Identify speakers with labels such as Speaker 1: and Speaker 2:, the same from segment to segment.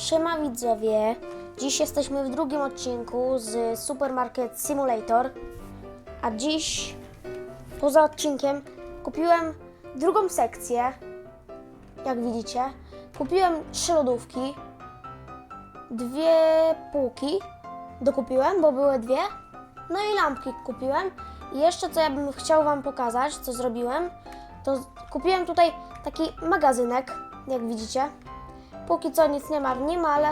Speaker 1: Siema widzowie, dziś jesteśmy w drugim odcinku z Supermarket Simulator, a dziś poza odcinkiem kupiłem drugą sekcję, jak widzicie. Kupiłem trzy lodówki, dwie półki dokupiłem, bo były dwie, no i lampki kupiłem. I jeszcze co ja bym chciał Wam pokazać, co zrobiłem, to kupiłem tutaj taki magazynek, jak widzicie. Póki co nic nie ma w nim, ale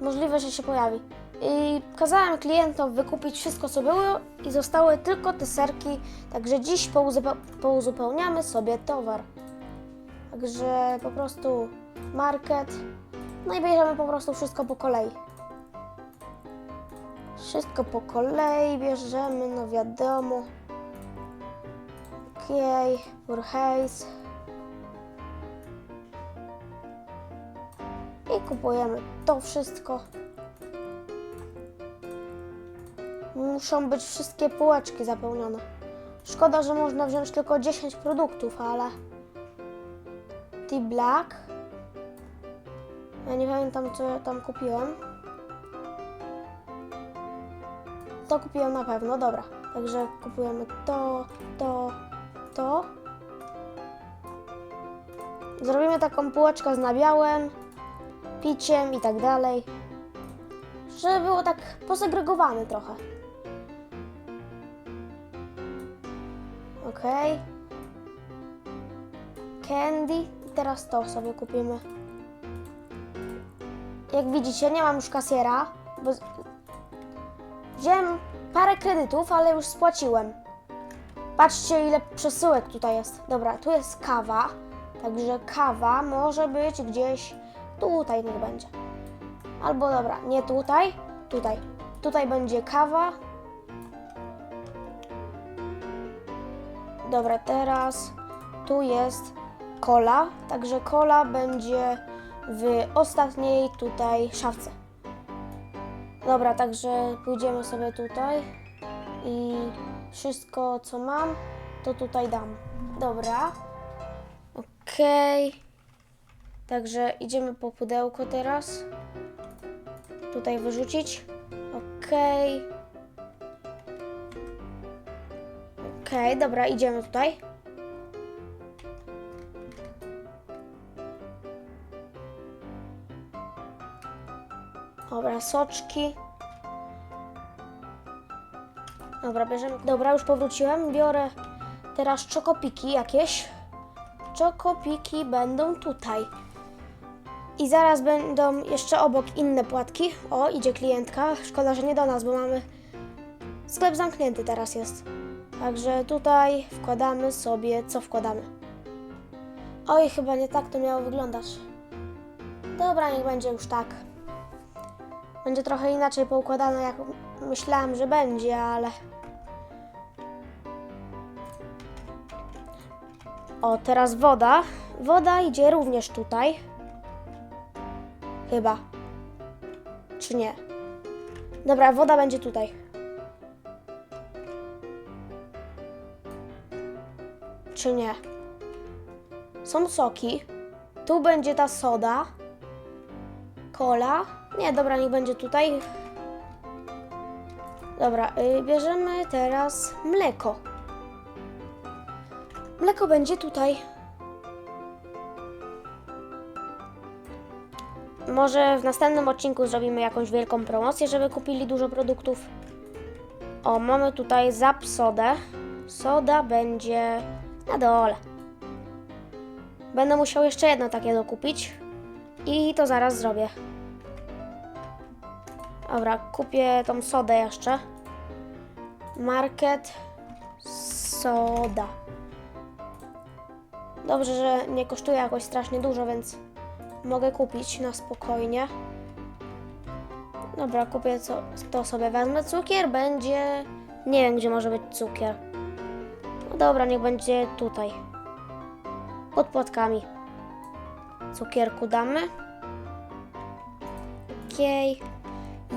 Speaker 1: możliwe, że się pojawi. I kazałem klientom wykupić wszystko, co było i zostały tylko te serki, także dziś pouzupe- pouzupełniamy sobie towar. Także po prostu market, no i bierzemy po prostu wszystko po kolei. Wszystko po kolei bierzemy, no wiadomo. Okej, okay, i kupujemy to wszystko. Muszą być wszystkie półeczki zapełnione. Szkoda, że można wziąć tylko 10 produktów, ale T-Black. Ja nie pamiętam, co ja tam kupiłem. To kupiłem na pewno, dobra. Także kupujemy to, to, to. Zrobimy taką półeczkę z nabiałem piciem i tak dalej. Żeby było tak posegregowane trochę. Okej. Candy. I teraz to sobie kupimy. Jak widzicie, nie mam już kasjera, bo wziąłem parę kredytów, ale już spłaciłem. Patrzcie, ile przesyłek tutaj jest. Dobra, tu jest kawa, także kawa może być gdzieś Tutaj niech będzie. Albo dobra, nie tutaj, tutaj. Tutaj będzie kawa. Dobra, teraz tu jest kola, także kola będzie w ostatniej tutaj szafce. Dobra, także pójdziemy sobie tutaj i wszystko co mam, to tutaj dam. Dobra. Okej. Także idziemy po pudełko teraz. Tutaj wyrzucić. Okej. Okej, dobra, idziemy tutaj. Dobra, soczki. Dobra, bierzemy. Dobra, już powróciłem. Biorę teraz czokopiki jakieś. Czokopiki będą tutaj. I zaraz będą jeszcze obok inne płatki. O, idzie klientka. Szkoda, że nie do nas, bo mamy sklep zamknięty teraz jest. Także tutaj wkładamy sobie, co wkładamy. Oj, chyba nie tak to miało wyglądać. Dobra, niech będzie już tak. Będzie trochę inaczej poukładane, jak myślałam, że będzie, ale... O, teraz woda. Woda idzie również tutaj. Chyba. Czy nie? Dobra, woda będzie tutaj. Czy nie? Są soki. Tu będzie ta soda. Kola. Nie, dobra, niech będzie tutaj. Dobra, y, bierzemy teraz mleko. Mleko będzie tutaj. Może w następnym odcinku zrobimy jakąś wielką promocję, żeby kupili dużo produktów. O, mamy tutaj zap sodę. Soda będzie na dole. Będę musiał jeszcze jedno takie dokupić. I to zaraz zrobię. Dobra, kupię tą sodę jeszcze. Market soda. Dobrze, że nie kosztuje jakoś strasznie dużo, więc mogę kupić na spokojnie. Dobra, kupię co, to sobie wezmę. Cukier będzie... Nie wiem, gdzie może być cukier. No dobra, niech będzie tutaj. Pod płatkami. Cukierku damy. Okej.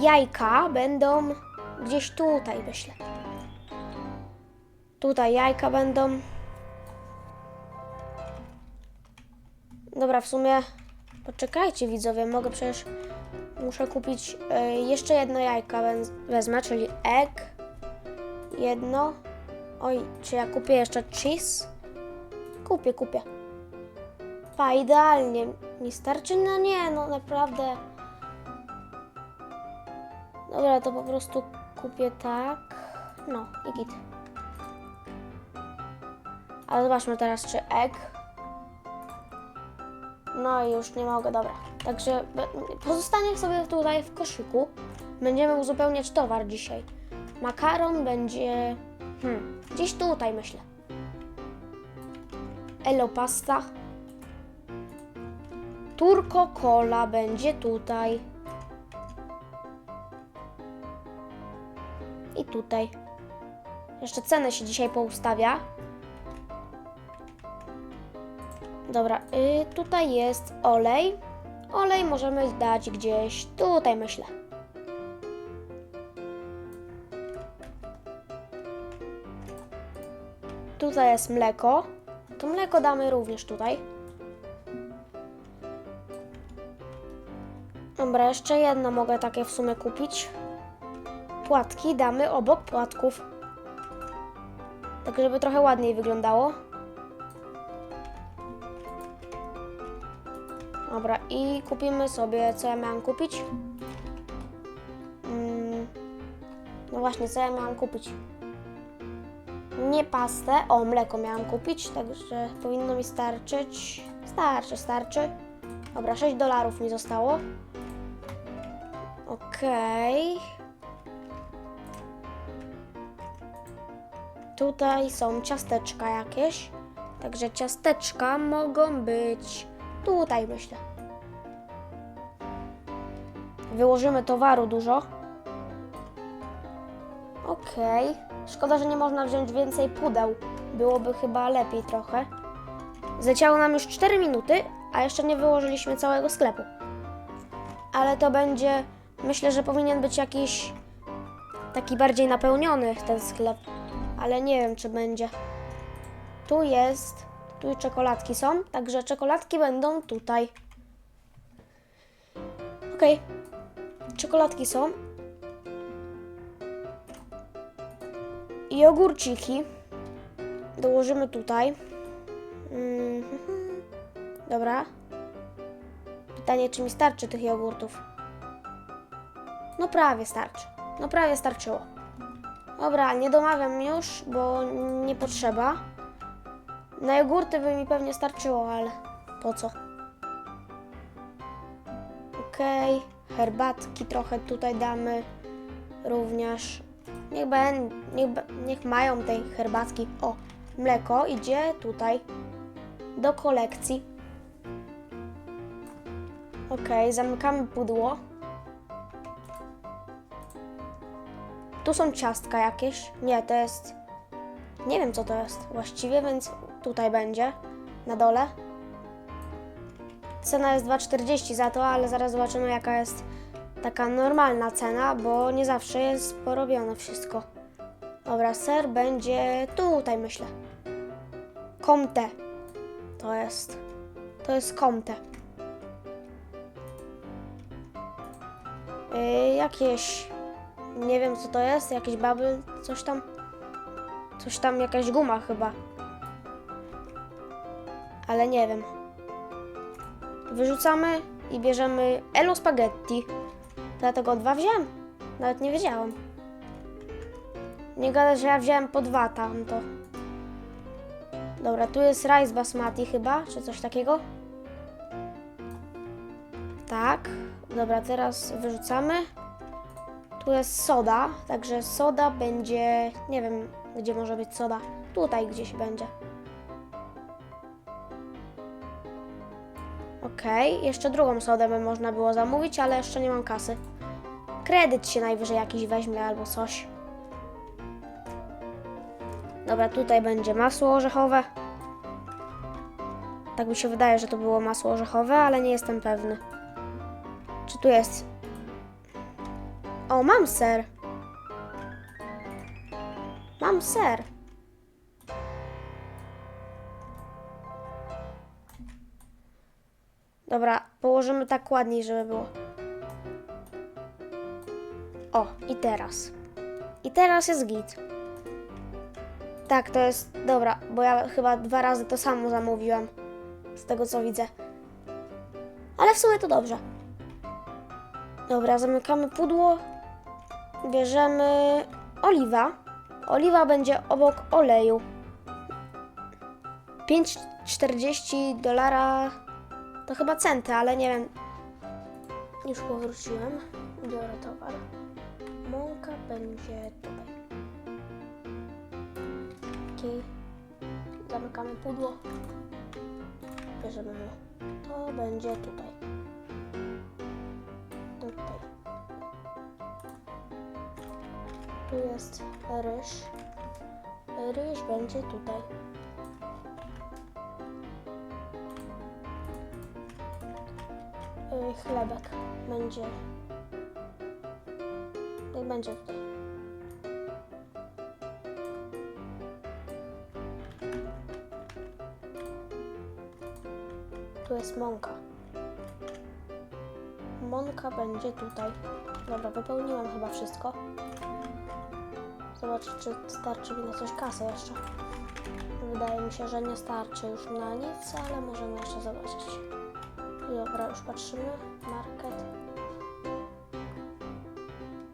Speaker 1: Jajka będą gdzieś tutaj, myślę. Tutaj jajka będą. Dobra, w sumie Poczekajcie widzowie, mogę przecież muszę kupić y, jeszcze jedno jajka wez- wezmę, czyli egg. Jedno. Oj, czy ja kupię jeszcze cheese? Kupię, kupię. Pa, idealnie mi starczy? No nie, no naprawdę. Dobra, to po prostu kupię tak. No, i git. Ale zobaczmy teraz, czy egg. No i już nie mogę, dobra. Także pozostanie sobie tutaj w koszyku. Będziemy uzupełniać towar dzisiaj. Makaron będzie. Hmm, gdzieś tutaj myślę. Elo pasta. Turco Cola będzie tutaj. I tutaj. Jeszcze cenę się dzisiaj poustawia. Dobra, y, tutaj jest olej. Olej możemy dać gdzieś tutaj, myślę. Tutaj jest mleko. To mleko damy również tutaj. Dobra, jeszcze jedno mogę takie w sumie kupić. Płatki damy obok płatków. Tak, żeby trochę ładniej wyglądało. Dobra, i kupimy sobie, co ja miałam kupić? Mm, no właśnie, co ja miałam kupić? Nie pastę, o mleko miałam kupić, także powinno mi starczyć. Starczy, starczy. Dobra, 6 dolarów mi zostało. Okej. Tutaj są ciasteczka jakieś. Także ciasteczka mogą być tutaj, myślę. Wyłożymy towaru dużo. Okej. Szkoda, że nie można wziąć więcej pudeł. Byłoby chyba lepiej trochę. Zleciało nam już 4 minuty, a jeszcze nie wyłożyliśmy całego sklepu. Ale to będzie, myślę, że powinien być jakiś taki bardziej napełniony ten sklep. Ale nie wiem, czy będzie. Tu jest, tu i czekoladki są, także czekoladki będą tutaj. Okej. Czekoladki są. I ogórciki dołożymy tutaj. Mhm. Dobra. Pytanie, czy mi starczy tych jogurtów? No prawie starczy. No prawie starczyło. Dobra, nie domawiam już, bo nie potrzeba. Na jogurty by mi pewnie starczyło, ale po co? Okej, herbatki trochę tutaj damy również. Niech, ben, niech, niech mają tej herbatki. O, mleko idzie tutaj do kolekcji. Okej, zamykamy pudło. Tu są ciastka jakieś. Nie, to jest. Nie wiem co to jest właściwie, więc tutaj będzie na dole. Cena jest 2,40 za to, ale zaraz zobaczymy jaka jest taka normalna cena, bo nie zawsze jest porobione wszystko. Dobra, ser będzie tutaj myślę. Comte. To jest. To jest Comte. Yy, jakieś. Nie wiem co to jest, jakiś bubble, coś tam. Coś tam, jakaś guma chyba. Ale nie wiem. Wyrzucamy i bierzemy Elo Spaghetti. Dlatego dwa wziąłem. Nawet nie wiedziałam. Nie gada, że ja wziąłem po dwa tamto. Dobra, tu jest rice basmati chyba, czy coś takiego. Tak. Dobra, teraz wyrzucamy. Tu jest soda, także soda będzie, nie wiem gdzie może być soda. Tutaj gdzieś będzie. Okej, jeszcze drugą sodę by można było zamówić, ale jeszcze nie mam kasy. Kredyt się najwyżej jakiś weźmie albo coś. Dobra, tutaj będzie masło orzechowe. Tak mi się wydaje, że to było masło orzechowe, ale nie jestem pewny. Czy tu jest o, mam ser. Mam ser. Dobra, położymy tak ładniej, żeby było. O, i teraz. I teraz jest git. Tak, to jest. Dobra, bo ja chyba dwa razy to samo zamówiłam. Z tego co widzę. Ale w sumie to dobrze. Dobra, zamykamy pudło. Bierzemy oliwa. Oliwa będzie obok oleju. 5,40 dolara to chyba centy, ale nie wiem. Już powróciłem. Biorę towar. Mąka będzie tutaj. Okej. Zamykamy pudło. Bierzemy to będzie tutaj. Tutaj. Tu jest ryż. Ryż będzie tutaj. Chlebek będzie. Niech będzie tutaj. Tu jest mąka. Mąka będzie tutaj. Dobra, wypełniłam chyba wszystko. Zobaczę, czy starczy mi na coś kasy jeszcze. Wydaje mi się, że nie starczy już na nic, ale możemy jeszcze zobaczyć. Dobra, już patrzymy. Market.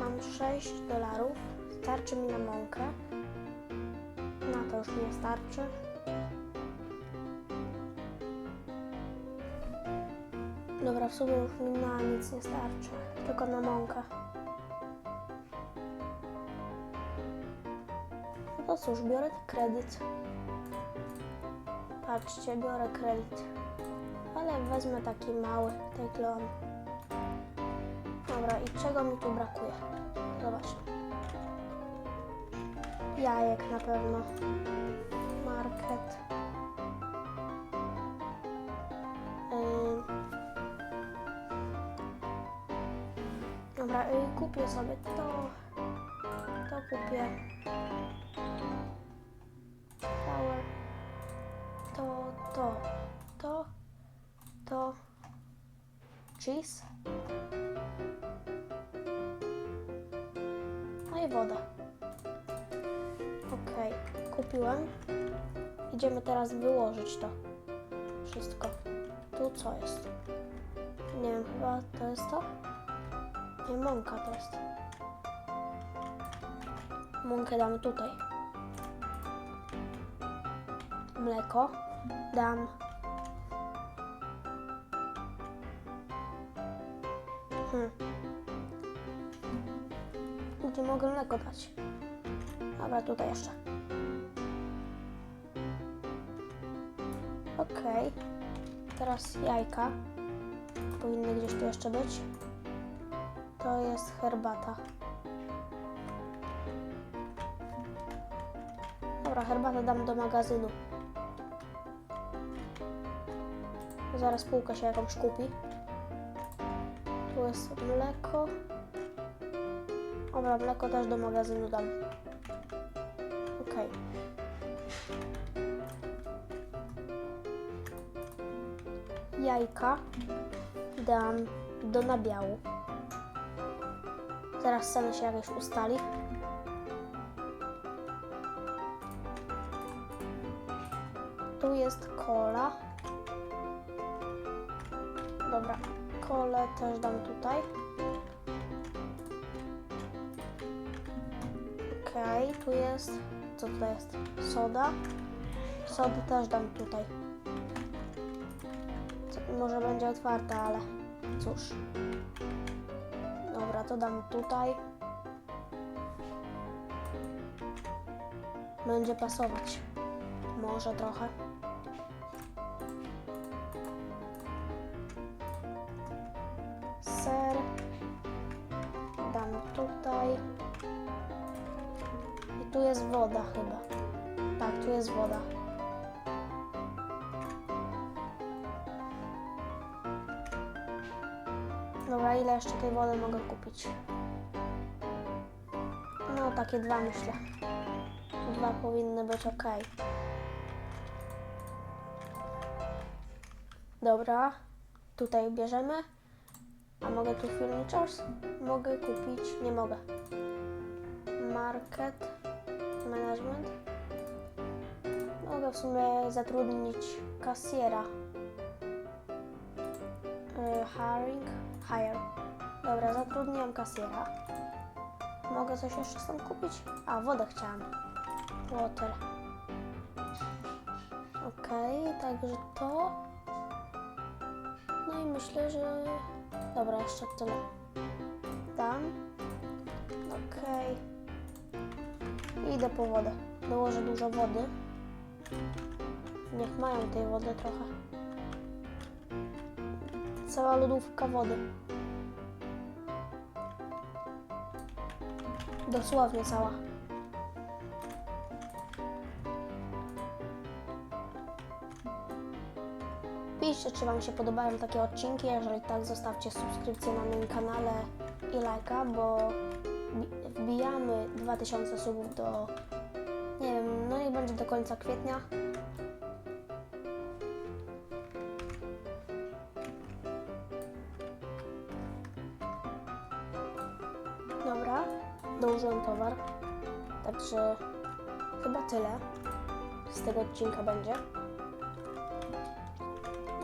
Speaker 1: Mam 6 dolarów. Starczy mi na mąkę. Na to już nie starczy. Dobra, w sumie już mi na nic nie starczy. Tylko na mąkę. No to cóż, biorę kredyt. Patrzcie, biorę kredyt. Wezmę taki mały, teklon. Dobra, i czego mi tu brakuje? Zobaczmy. Jajek na pewno. Market. Dobra, y, kupię sobie to. To kupię. Cheese. No i woda. Okej, kupiłem. Idziemy teraz wyłożyć to wszystko. Tu co jest? Nie wiem, chyba to jest to? Nie, mąka to jest. Mąkę damy tutaj. Mleko dam. Hmm. Gdzie mogę mleko dać? Dobra, tutaj jeszcze. Okej. Teraz jajka. Powinny gdzieś tu jeszcze być. To jest herbata. Dobra, herbatę dam do magazynu. Zaraz półka się jakąś kupi. Tu jest mleko. Dobra, mleko też do magazynu dam. Okej. Jajka dam do nabiału. Zaraz ceny się jakieś ustali. Tu jest kola. Dobra, kolę też dam tutaj. Okej, tu jest. Co tutaj jest? Soda. Sodę też dam tutaj. Może będzie otwarta, ale cóż. Dobra, to dam tutaj. Będzie pasować. Może trochę. Woda chyba. Tak, tu jest woda. Dobra, ile jeszcze tej wody mogę kupić? No, takie dwa myślę. Dwa powinny być ok. Dobra, tutaj bierzemy. A mogę tu furnitures? Mogę kupić, nie mogę. Market, management. Mogę w sumie zatrudnić kasjera. Y, Hiring, hire. Dobra, zatrudniłam kasjera. Mogę coś jeszcze stąd kupić? A, wodę chciałam. Water. Okej, także to. No i myślę, że... Dobra, jeszcze tyle. Dam. Okej. Idę po wodę. Dołożę dużo wody. Niech mają tej wody trochę. Cała lodówka wody. Dosłownie cała. Piszcie, czy Wam się podobają takie odcinki. Jeżeli tak, zostawcie subskrypcję na moim kanale i lajka, bo wbijamy 2000 subów do, nie wiem, no i będzie do końca kwietnia. Dobra, dołożyłem towar, także chyba tyle z tego odcinka będzie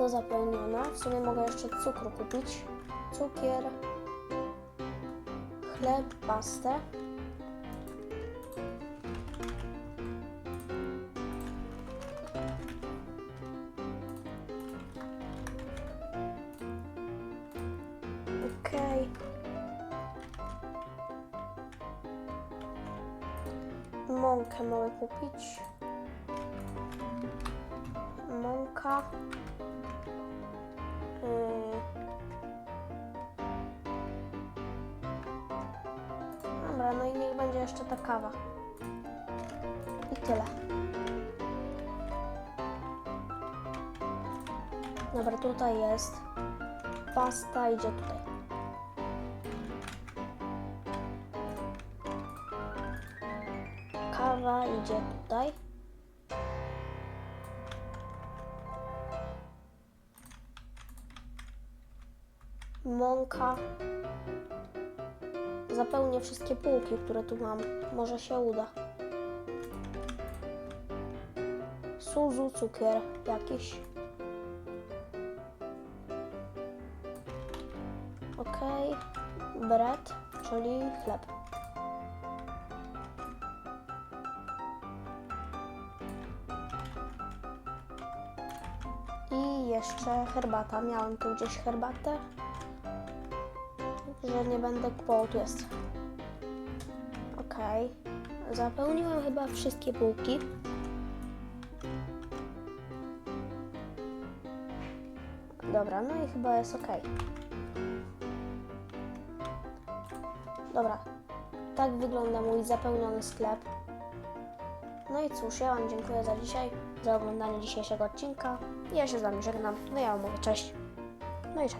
Speaker 1: to zapełnione. W sumie mogę jeszcze cukru kupić. Cukier, chleb, pastę. Okej. Mąkę mogę kupić. Mąka. Jeszcze ta kawa. I tyle. Dobra, tutaj jest. Pasta idzie tutaj. Kawa idzie tutaj. mąka. Zapełnię wszystkie półki, które tu mam. Może się uda. Suzu, cukier jakiś. Ok. Bread, czyli chleb. I jeszcze herbata. Miałem tu gdzieś herbatę że nie będę kupował, tu jest. Okej. Zapełniłem chyba wszystkie półki. Dobra, no i chyba jest ok. Dobra, tak wygląda mój zapełniony sklep. No i cóż, ja Wam dziękuję za dzisiaj, za oglądanie dzisiejszego odcinka. Ja się z Wami żegnam. No ja Wam mówię cześć. No i cześć.